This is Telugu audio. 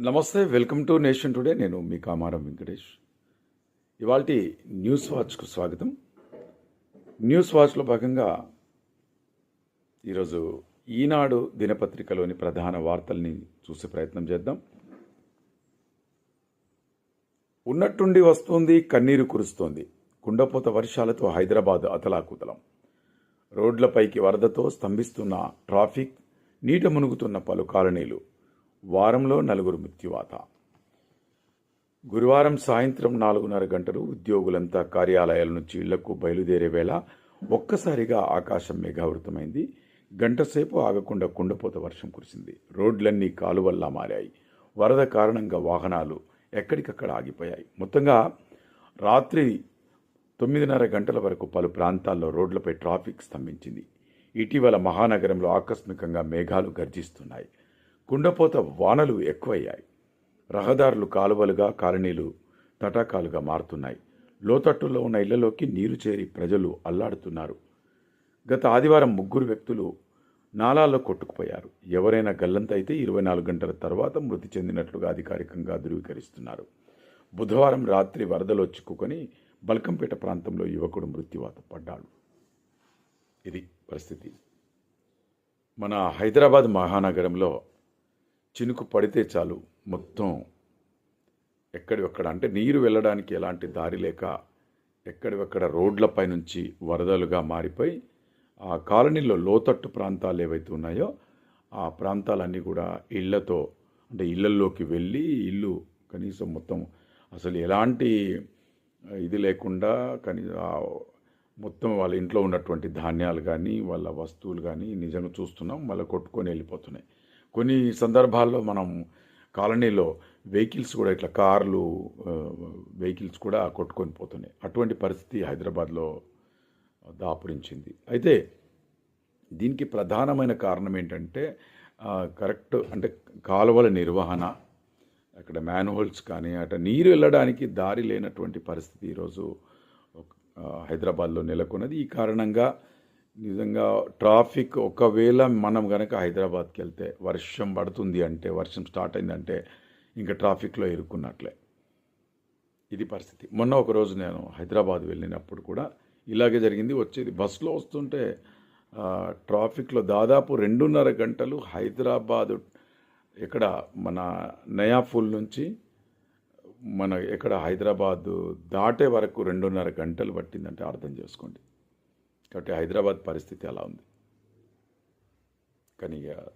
నమస్తే వెల్కమ్ టు నేషన్ టుడే. నేను మీ కామారం వెంకటేష్. ఇవాళ న్యూస్ వాచ్కు స్వాగతం. న్యూస్ వాచ్లో భాగంగా ఈరోజు ఈనాడు దినపత్రికలోని ప్రధాన వార్తల్ని చూసే ప్రయత్నం చేద్దాం. ఉన్నట్టుండి వస్తుంది కన్నీరు కురుస్తోంది. కుండపోత వర్షాలతో హైదరాబాద్ అతలాకుతలం. రోడ్లపైకి వరదతో స్తంభిస్తున్న ట్రాఫిక్ నీట మునుగుతున్న పలు కాలనీలు. వారంలో నలుగురు మృత్యువాత. గురువారం సాయంత్రం నాలుగున్నర గంటలు ఉద్యోగులంతా కార్యాలయాల నుంచి ఇళ్ళకు బయలుదేరే వేళ ఒక్కసారిగా ఆకాశం మేఘావృతమైంది. గంటసేపు ఆగకుండా కుండపోత వర్షం కురిసింది. రోడ్లన్నీ కాలువల్లా మారాయి. వరద కారణంగా వాహనాలు ఎక్కడికక్కడ ఆగిపోయాయి. మొత్తంగా రాత్రి తొమ్మిదిన్నర గంటల వరకు పలు ప్రాంతాల్లో రోడ్లపై ట్రాఫిక్ స్తంభించింది. ఇటీవల మహానగరంలో ఆకస్మికంగా మేఘాలు గర్జిస్తున్నాయి. కుండపోత వానలు ఎక్కువయ్యాయి. రహదారులు కాలువలుగా కాలనీలు తటాకాలుగా మారుతున్నాయి. లోతట్టులో ఉన్న ఇళ్ళలోకి నీరు చేరి ప్రజలు అల్లాడుతున్నారు. గత ఆదివారం ముగ్గురు వ్యక్తులు నాలాల్లో కొట్టుకుపోయారు. ఎవరైనా గల్లంత అయితే ఇరవై నాలుగు గంటల తర్వాత మృతి చెందినట్లుగా అధికారికంగా ధృవీకరిస్తున్నారు. బుధవారం రాత్రి వరదలో చిక్కుకొని బల్కంపేట ప్రాంతంలో యువకుడు మృత్యువాత పడ్డాడు. ఇది పరిస్థితి. మన హైదరాబాద్ మహానగరంలో చినుకు పడితే చాలు. మొత్తం ఎక్కడివక్కడ అంటే నీరు వెళ్ళడానికి ఎలాంటి దారి లేక ఎక్కడివక్కడ రోడ్లపై నుంచి వరదలుగా మారిపోయి ఆ కాలనీలో లోతట్టు ప్రాంతాలు ఏవైతే ఉన్నాయో ఆ ప్రాంతాలన్నీ కూడా ఇళ్ళతో అంటే ఇళ్ళల్లోకి వెళ్ళి ఇల్లు కనీసం మొత్తం అసలు ఎలాంటి ఇది లేకుండా కనీ మొత్తం వాళ్ళ ఇంట్లో ఉన్నటువంటి ధాన్యాలు కానీ వాళ్ళ వస్తువులు కానీ నిజంగా చూస్తున్నాం. మళ్ళీ కొట్టుకొని వెళ్ళిపోతున్నాయి. కొన్ని సందర్భాల్లో మనం కాలనీలో వెహికల్స్ కూడా ఇట్లా కార్లు వెహికల్స్ కూడా కొట్టుకొని పోతున్నాయి. అటువంటి పరిస్థితి హైదరాబాద్లో దాపురించింది. అయితే దీనికి ప్రధానమైన కారణం ఏంటంటే కరెక్ట్ అంటే కాలువల నిర్వహణ అక్కడ మ్యాన్హోల్స్ కానీ అట నీరు వెళ్ళడానికి దారి లేనటువంటి పరిస్థితి ఈరోజు హైదరాబాద్లో నెలకొన్నది. ఈ కారణంగా నిజంగా ట్రాఫిక్ ఒకవేళ మనం కనుక హైదరాబాద్కి వెళ్తే వర్షం పడుతుంది అంటే వర్షం స్టార్ట్ అయిందంటే ఇంకా ట్రాఫిక్లో ఇరుక్కున్నట్లే. ఇది పరిస్థితి. మొన్న ఒక రోజు నేను హైదరాబాద్ వెళ్ళినప్పుడు కూడా ఇలాగే జరిగింది. వచ్చేది బస్సులో వస్తుంటే ట్రాఫిక్లో దాదాపు రెండున్నర గంటలు హైదరాబాదు ఇక్కడ మన నయాఫుల్ నుంచి మన ఎక్కడ హైదరాబాద్ దాటే వరకు రెండున్నర గంటలు పట్టిందంటే అర్థం చేసుకోండి. కాబట్టి హైదరాబాద్ పరిస్థితి అలా ఉంది. కానీ ఇక